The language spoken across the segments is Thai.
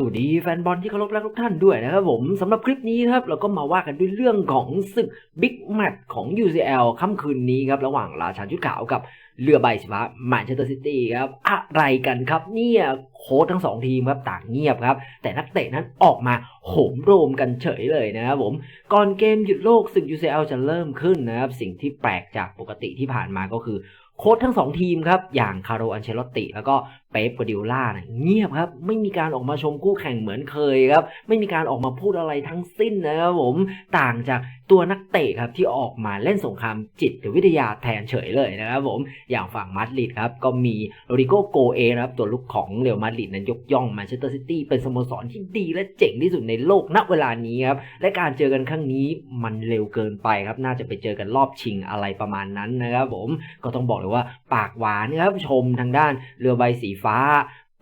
สวัสดีแฟนบอลที่เคารพรักทุกท่านด้วยนะครับผมสำหรับคลิปนี้ครับเราก็มาว่ากันด้วยเรื่องของศึกบิ๊กแมตช์ของ UCL ค่ำคืนนี้ครับระหว่างราชาชุดขาวกับเรือใบสีฟ้าแมนเชสเตอร์ซิตี้ครับอะไรกันครับเนี่ยโค้ชทั้งสองทีมครับต่างเงียบครับ แต่นักเตะนั้นออกมาโหมโรมกันเฉยเลยนะครับผมก่อนเกมหยุดโลกศึก UCL จะเริ่มขึ้นนะครับสิ่งที่แปลกจากปกติที่ผ่านมาก็คือ โค้ชทั้งสองทีมครับ อย่างคาร์โรอันเชลตติ แล้วก็เป๊ปกัวดิโอล่าเนี่ยเงียบครับ ไม่มีการออกมาชมคู่แข่งเหมือนเคยครับ ไม่มีการออกมาพูดอะไรทั้งสิ้นนะครับผม ต่างจาก ตัวนักเตะครับที่ออกมาเล่นสงครามจิตวิทยาแทนเฉยเลยนะครับผมอย่างฝั่งมาดริดครับก็มีโรดิโกโกเอนะครับตัวลุกของเรอัลมาดริดนั้นยกย่องแมนเชสเตอร์ซิตี้เป็นสโมสรที่ดีและเจ๋งที่สุดในโลกณเวลานี้ครับและการเจอกันครั้งนี้มันเร็วเกินไปครับ น่าจะไปเจอกันรอบชิงอะไรประมาณนั้นนะครับผมก็ต้องบอกเลยว่าปากหวานนะครับชมทางด้านเรือใบสีฟ้า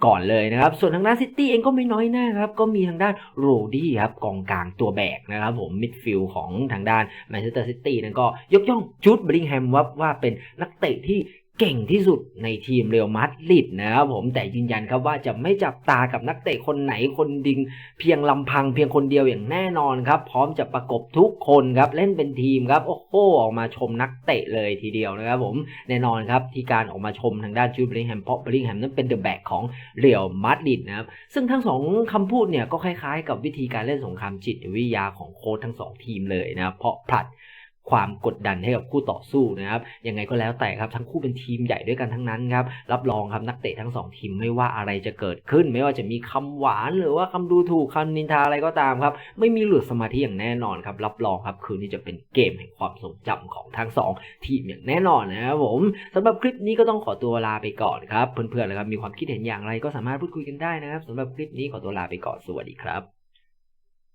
ก่อนเลยนะครับ ส่วนทางด้านซิตี้เองก็ไม่น้อยหน้าครับ ก็มีทางด้านโรดี้ครับกองกลางตัวแบกนะครับผมมิดฟิลด์ของทางด้านแมนเชสเตอร์ซิตี้นั้นก็ยกย่องจูดบริงแฮมว่าว่าเป็นนักเตะที่ เก่งที่สุดในทีมเรอัลมาดริดนะครับผมแต่ยืนยันครับว่าจะไม่จับตากับนักเตะคนไหนคนดิง เพียงลำพังเพียงคนเดียวอย่างแน่นอนครับ พร้อมจะประกบทุกคนครับเล่นเป็นทีมครับโอ้โหออกมาชมนักเตะเลยทีเดียวนะครับผมแน่นอนครับที่การออกมาชมทางด้านจูดบลิงแฮมเพราะบลิงแฮมนั้นเป็นเดอะแบ็กของเรียลมาดริดนะครับซึ่งทั้งสองคำพูดเนี่ยก็คล้ายๆ กับวิธีการเล่นสงครามจิตวิทยาของโค้ชทั้งสองทีมเลยนะครับเพราะผลัด ความกดดันให้กับคู่ต่อสู้นะครับยังไงก็แล้วแต่ครับทั้งคู่เป็นทีมใหญ่ด้วยกันทั้งนั้นครับรับรองครับนักเตะทั้งสองทีมไม่ว่าอะไรจะเกิดขึ้น ไม่ว่าจะมีคำหวานหรือว่าคำดูถูกคำนินทาอะไรก็ตามครับไม่มีหลุดสมาธิอย่างแน่นอนครับรับรองครับคืนนี้จะเป็นเกมแห่งความทรงจำของทั้งสองทีมอย่างแน่นอนนะครับผมสำหรับคลิปนี้ก็ต้องขอตัวลาไปก่อนครับเพื่อนๆนะครับมีความคิดเห็นอย่างไรก็สามารถพูดคุยกันได้นะครับสำหรับคลิปนี้ขอตัวลาไปก่อนสวัสดีครับ